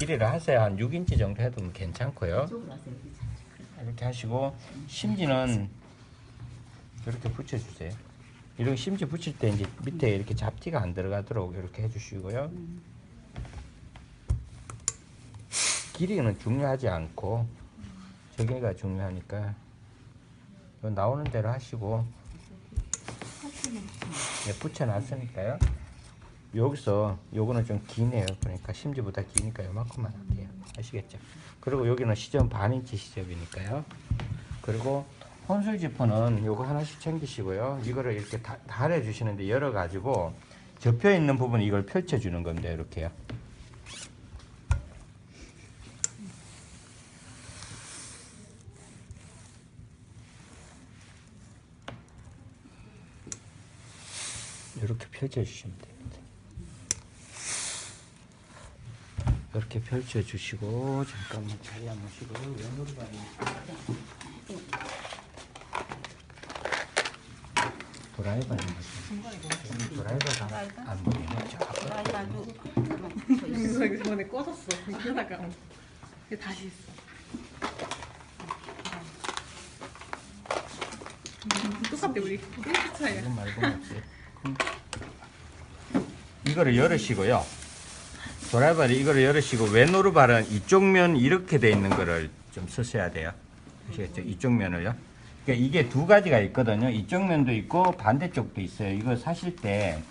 길이를 하세요. 한 6인치 정도 해도 뭐 괜찮고요. 이렇게 하시고 심지는 이렇게 붙여주세요. 이렇게 심지 붙일 때 이제 밑에 이렇게 잡티가 안 들어가도록 이렇게 해주시고요. 길이는 중요하지 않고 저기가 중요하니까 나오는 대로 하시고 네, 붙여놨으니까요. 여기서 요거는 좀 기네요. 그러니까 심지보다 기니까 요만큼만 할게요. 아시겠죠? 그리고 여기는 시접 반인치 시접이니까요. 그리고 혼술 지퍼는 요거 하나씩 챙기시고요. 이거를 이렇게 다, 달해 주시는데 열어 가지고 접혀 있는 부분 이걸 펼쳐 주는 겁니다. 이렇게요. 이렇게 펼쳐 주시면 됩니다. 이렇게 펼쳐 주시고 잠깐만 자리 한번 쉬고 왼으로 가요. 드라이버 있는 거죠. 드라이버가 안저 있어. 이거 전에 꺼졌어. 이러다가 이게 다시 있어. 음, 똑같대 우리 1차 차이야. 이거 말고 이거를 열으시고요. 드라이버를 이거를 열으시고 왼오른발은 이쪽 면 이렇게 돼 있는 거를 좀 쓰셔야 돼요. 아시겠죠? 이쪽 면을요. 그러니까 이게 두 가지가 있거든요. 이쪽 면도 있고 반대쪽도 있어요. 이거 사실 때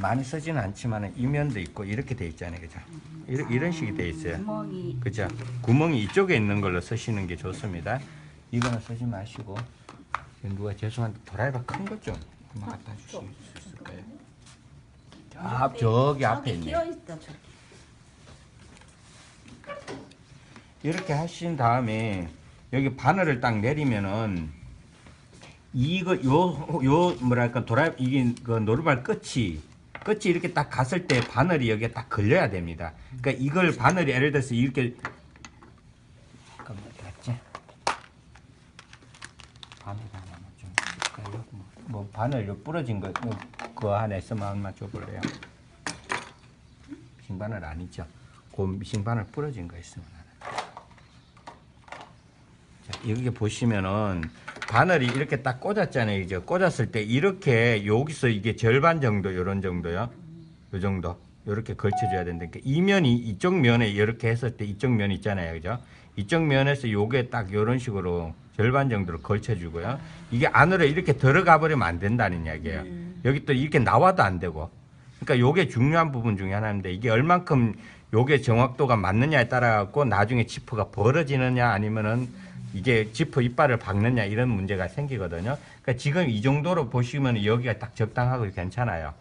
많이 쓰지는 않지만 이 면도 있고 이렇게 돼 있잖아요. 그죠? 이런, 이런 식이 돼 있어요. 그죠? 구멍이 이쪽에 있는 걸로 쓰시는 게 좋습니다. 이거는 쓰지 마시고 누가 죄송한데 드라이버 큰것 좀 한번 갖다 주실 수 있을까요? 저, 앞, 저기 앞에 있네. 끼어 있다 저기. 이렇게 하신 다음에 여기 바늘을 딱 내리면은 이거 요 요 뭐랄까 드라이브 이게 그 노루발 끝이 끝이 이렇게 딱 갔을 때 바늘이 여기에 딱 걸려야 됩니다. 그러니까 이걸 바늘이 예를 들어서 이렇게 잠깐만 맞지? 바늘 하나만 좀 줄까요? 뭐, 뭐 바늘 요 부러진 거, 뭐, 그 안에 있으면 한번 줘볼래요? 싱바늘 아니죠? 그 싱바늘 부러진 거 있으면. 자, 여기 보시면은 바늘이 이렇게 딱 꽂았잖아요. 이제 꽂았을 때 이렇게 여기서 이게 절반 정도 이런 정도요. 요 정도. 이렇게 걸쳐줘야 되는데 그러니까 이 면이 이쪽 면에 이렇게 했을 때 이쪽 면 있잖아요. 그죠? 이쪽 면에서 요게 딱 이런 식으로 절반 정도로 걸쳐주고요. 이게 안으로 이렇게 들어가 버리면 안 된다는 이야기예요. 여기 또 이렇게 나와도 안 되고. 그러니까 요게 중요한 부분 중에 하나인데 이게 얼만큼 요게 정확도가 맞느냐에 따라 갖고 나중에 지퍼가 벌어지느냐 아니면은 이게 지퍼 이빨을 박느냐 이런 문제가 생기거든요. 그러니까 지금 이 정도로 보시면 여기가 딱 적당하고 괜찮아요.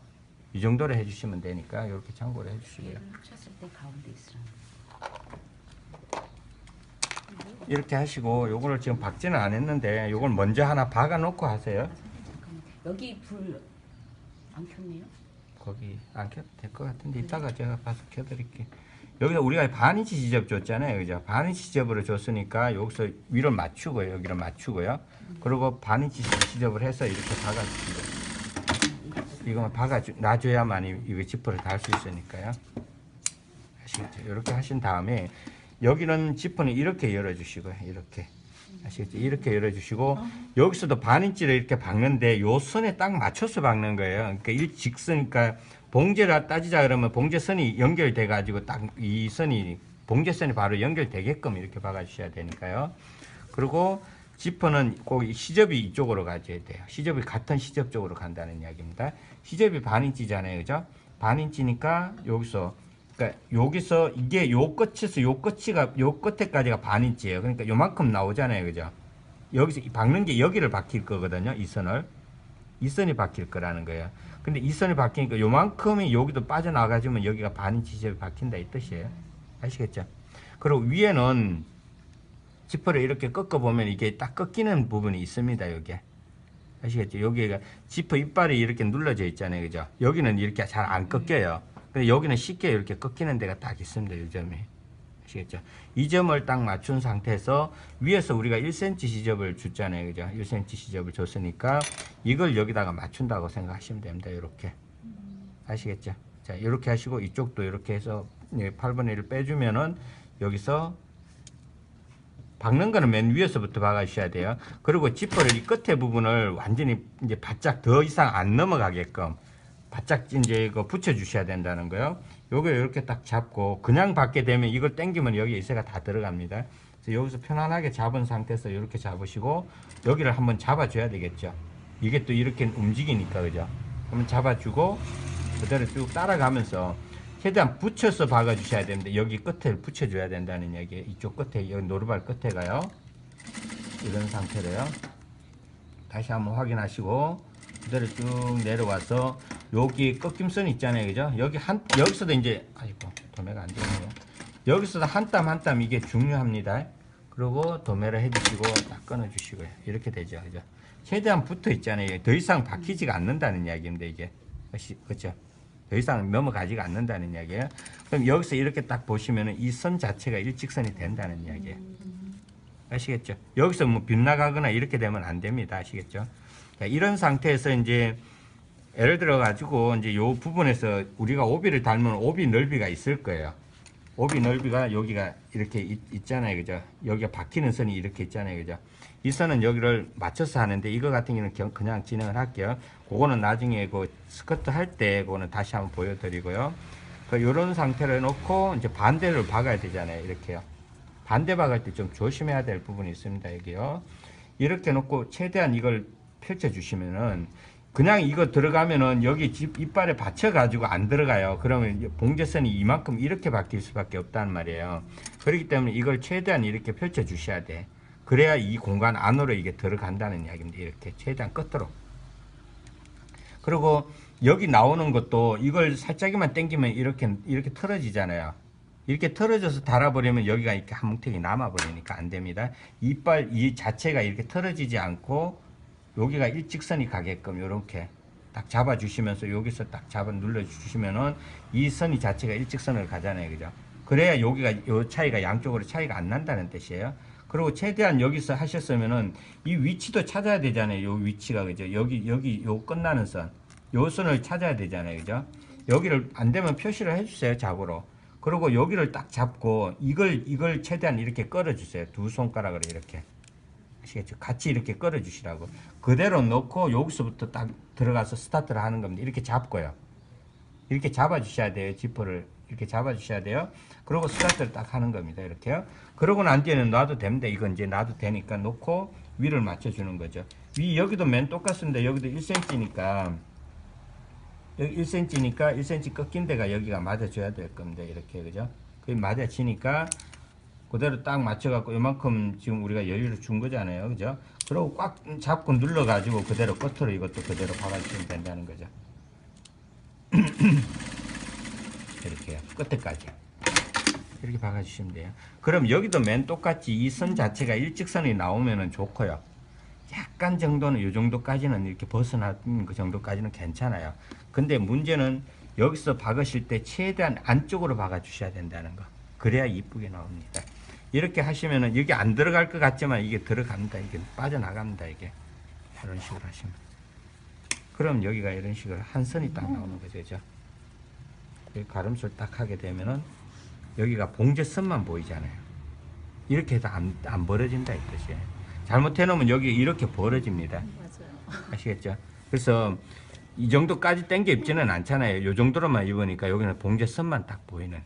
이 정도로 해주시면 되니까 이렇게 참고를 해주시고요. 얘를 쳤을 때 가운데 있으라는 이렇게 하시고 요거를 지금 박지는 안 했는데 요걸 먼저 하나 박아 놓고 하세요. 잠깐만. 여기 불 안 켰네요. 거기 안 켜도 될 것 같은데 이따가 제가 봐서 켜드릴게요. 여기서 우리가 반 인치 지접 줬잖아요. 그죠? 반 인치 지접으로 줬으니까 여기서 위를 맞추고요. 여기를 맞추고요. 그리고 반 인치 지접을 해서 이렇게 박아주시고 이거만 박아주, 놔줘야만 이- 이거 지퍼를 달 수 있으니까요. 아시겠죠? 이렇게 하신 다음에 여기는 지퍼는 이렇게 열어주시고요. 이렇게. 아시겠죠? 이렇게 열어주시고 여기서도 반 인치를 이렇게 박는데 요 선에 딱 맞춰서 박는 거예요. 그러니까 일직선, 그러니까 봉제를 따지자 그러면 봉제선이 연결돼 가지고 딱 이 선이 봉제선이 바로 연결되게끔 이렇게 박아주셔야 되니까요. 그리고 지퍼는 꼭 시접이 이쪽으로 가줘야 돼요. 시접이 같은 시접 쪽으로 간다는 이야기입니다. 시접이 반 인치잖아요, 그죠? 반 인치니까 여기서 그러니까 여기서 이게 요 끝에서 요 끝이가 요 끝에까지가 반인치예요. 그러니까 요만큼 나오잖아요, 그죠? 여기서 이 박는 게 여기를 박힐 거거든요, 이 선을. 이 선이 박힐 거라는 거예요. 근데 이 선이 박히니까 요만큼이 여기도 빠져나가지면 여기가 반인치 지점이 박힌다 이 뜻이에요. 아시겠죠? 그리고 위에는 지퍼를 이렇게 꺾어보면 이게 딱 꺾이는 부분이 있습니다, 여기에. 아시겠죠? 여기가 지퍼 이빨이 이렇게 눌러져 있잖아요, 그죠? 여기는 이렇게 잘 안 꺾여요. 근데 여기는 쉽게 이렇게 꺾이는 데가 딱 있습니다, 이 점이. 아시겠죠? 이 점을 딱 맞춘 상태에서 위에서 우리가 1cm 시접을 줬잖아요. 그죠? 1cm 시접을 줬으니까 이걸 여기다가 맞춘다고 생각하시면 됩니다. 이렇게. 아시겠죠? 자, 자, 이렇게 하시고 이쪽도 이렇게 해서 8분의 1을 빼주면은 여기서 박는 거는 맨 위에서부터 박아주셔야 돼요. 그리고 지퍼를 이 끝에 부분을 완전히 이제 바짝 더 이상 안 넘어가게끔 바짝 이제 이거 붙여주셔야 된다는 거요. 요거 이렇게 딱 잡고 그냥 받게 되면 이걸 당기면 여기 이새가 다 들어갑니다. 그래서 여기서 편안하게 잡은 상태에서 이렇게 잡으시고 여기를 한번 잡아줘야 되겠죠. 이게 또 이렇게 움직이니까 그죠? 한번 잡아주고 그대로 쭉 따라가면서 최대한 붙여서 박아주셔야 되는데 여기 끝에 붙여줘야 된다는 얘기예요. 이쪽 끝에 여기 노루발 끝에 가요. 이런 상태로요. 다시 한번 확인하시고 그대로 쭉 내려와서 여기 꺾임선 있잖아요, 그죠? 여기 한 여기서도 이제 아이고 도매가 안 되네요. 여기서도 한 땀 한 땀 이게 중요합니다. 그리고 도매를 해주시고 딱 끊어주시고요. 이렇게 되죠, 그죠? 최대한 붙어 있잖아요. 더 이상 박히지가 않는다는 이야기인데 이게 그죠? 더 이상 넘어가지가 않는다는 이야기예요. 그럼 여기서 이렇게 딱 보시면은 이 선 자체가 일직선이 된다는 이야기예요. 아시겠죠? 여기서 뭐 빗나가거나 이렇게 되면 안 됩니다. 아시겠죠? 자, 이런 상태에서 이제 예를 들어 가지고 이제 요 부분에서 우리가 오비를 닮은 오비 넓이가 있을 거예요. 오비 넓이가 여기가 이렇게 있, 잖아요 그죠? 여기가 박히는 선이 이렇게 있잖아요. 그죠? 이 선은 여기를 맞춰서 하는데 이거 같은 경우는 경- 그냥 진행을 할게요. 그거는 나중에 그 스커트 할 때 그거는 다시 한번 보여드리고요. 그 이런 상태로 해놓고 이제 반대를 박아야 되잖아요. 이렇게요. 반대 박을 때 좀 조심해야 될 부분이 있습니다. 여기요. 이렇게 놓고 최대한 이걸 펼쳐 주시면은 그냥 이거 들어가면은 여기 집 이빨에 받쳐 가지고 안 들어가요. 그러면 봉제선이 이만큼 이렇게 바뀔 수밖에 없단 말이에요. 그렇기 때문에 이걸 최대한 이렇게 펼쳐 주셔야 돼. 그래야 이 공간 안으로 이게 들어간다는 이야기입니다. 이렇게 최대한 끝으로. 그리고 여기 나오는 것도 이걸 살짝만 당기면 이렇게 이렇게 틀어지잖아요. 이렇게 틀어져서 달아버리면 여기가 이렇게 한 뭉탱이 남아버리니까 안 됩니다. 이빨 이 자체가 이렇게 틀어지지 않고 여기가 일직선이 가게끔 이렇게 딱 잡아주시면서 여기서 딱 잡아 눌러주시면은 이 선이 자체가 일직선을 가잖아요, 그죠? 그래야 여기가 요 차이가 양쪽으로 차이가 안 난다는 뜻이에요. 그리고 최대한 여기서 하셨으면은 이 위치도 찾아야 되잖아요. 요 위치가 그죠? 여기 여기 요 끝나는 선, 요 선을 찾아야 되잖아요, 그죠? 여기를 안 되면 표시를 해 주세요, 작으로. 그리고 여기를 딱 잡고 이걸 이걸 최대한 이렇게 끌어 주세요. 두 손가락으로 이렇게. 아시겠죠? 같이 이렇게 끌어주시라고. 그대로 놓고 여기서부터 딱 들어가서 스타트를 하는 겁니다. 이렇게 잡고요. 이렇게 잡아주셔야 돼요. 지퍼를 이렇게 잡아주셔야 돼요. 그리고 스타트를 딱 하는 겁니다. 이렇게요. 그러고 난 뒤에는 놔도 됩니다. 이건 이제 놔도 되니까 놓고 위를 맞춰주는 거죠. 위 여기도 맨 똑같습니다. 여기도 1cm니까 여기 1cm니까 1cm 꺾인 데가 여기가 맞아줘야 될 겁니다. 이렇게 그죠? 그게 맞아지니까 그대로 딱 맞춰갖고 이만큼 지금 우리가 여유를 준 거잖아요. 그죠? 그리고 꽉 잡고 눌러가지고 그대로 끝으로 이것도 그대로 박아주시면 된다는 거죠. 이렇게요. 끝에까지. 이렇게 박아주시면 돼요. 그럼 여기도 맨 똑같이 이 선 자체가 일직선이 나오면은 좋고요. 약간 정도는 이 정도까지는 이렇게 벗어나는 그 정도까지는 괜찮아요. 근데 문제는 여기서 박으실 때 최대한 안쪽으로 박아주셔야 된다는 거. 그래야 이쁘게 나옵니다. 이렇게 하시면은 여기 안 들어갈 것 같지만 이게 들어갑니다. 이게 빠져나갑니다. 이게 이런 식으로 하시면. 그럼 여기가 이런 식으로 한 선이 딱 나오는 거죠. 그죠? 가름술 딱 하게 되면은 여기가 봉제선만 보이잖아요. 이렇게 해서 안, 안 벌어진다 이 뜻이에요. 잘못해 놓으면 여기 이렇게 벌어집니다. 맞아요. 아시겠죠? 그래서 이 정도까지 당겨 입지는 않잖아요. 요 정도로만 입으니까 여기는 봉제선만 딱 보이는.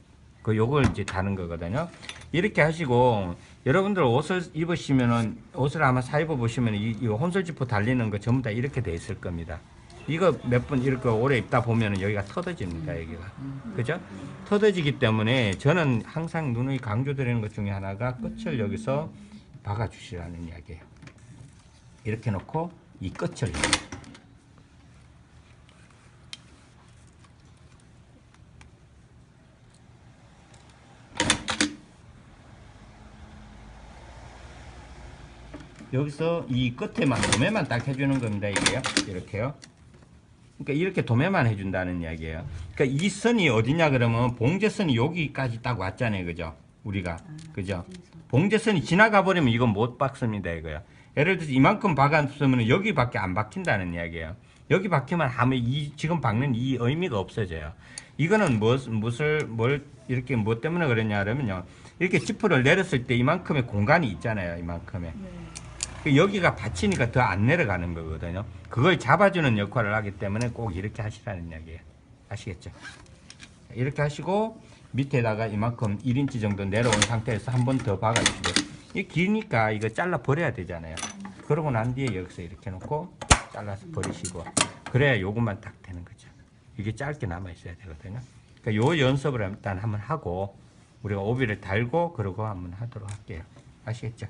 그 요걸 이제 다는 거거든요. 이렇게 하시고 여러분들 옷을 입으시면은 옷을 아마 사 입어 보시면 이, 이 혼솔지퍼 달리는 거 전부 다 이렇게 돼 있을 겁니다. 이거 몇 번 이렇게 오래 입다 보면은 여기가 터져집니다. 여기가 그죠? 터져지기 때문에 저는 항상 누누이 강조드리는 것 중에 하나가 끝을 여기서 박아 주시라는 이야기예요. 이렇게 놓고 이 끝을 여기서 이 끝에만 도매만 딱 해주는 겁니다 이게요. 이렇게요. 그러니까 이렇게 도매만 해준다는 이야기예요. 그러니까 이 선이 어디냐 그러면 봉제선이 여기까지 딱 왔잖아요 그죠? 우리가. 그죠? 봉제선이 지나가 버리면 이건 못 박습니다 이거요. 예를 들어서 이만큼 박았으면 여기밖에 안 박힌다는 이야기예요. 여기 박히면 하면 이 지금 박는 이 의미가 없어져요. 이거는 무엇 무엇을 뭘 이렇게 뭐 때문에 그러냐 그러면요. 이렇게 지퍼를 내렸을 때 이만큼의 공간이 있잖아요. 이만큼의. 그 여기가 받치니까 더 안 내려가는 거거든요. 그걸 잡아주는 역할을 하기 때문에 꼭 이렇게 하시라는 이야기예요. 아시겠죠? 이렇게 하시고 밑에다가 이만큼 1인치 정도 내려온 상태에서 한 번 더 박아주시고 이 기니까 이거 잘라 버려야 되잖아요. 그러고 난 뒤에 여기서 이렇게 놓고 잘라서 버리시고 그래야 요것만 딱 되는 거죠. 이게 짧게 남아 있어야 되거든요. 그러니까 요 연습을 일단 한번 하고 우리가 오비를 달고 그러고 한번 하도록 할게요. 아시겠죠?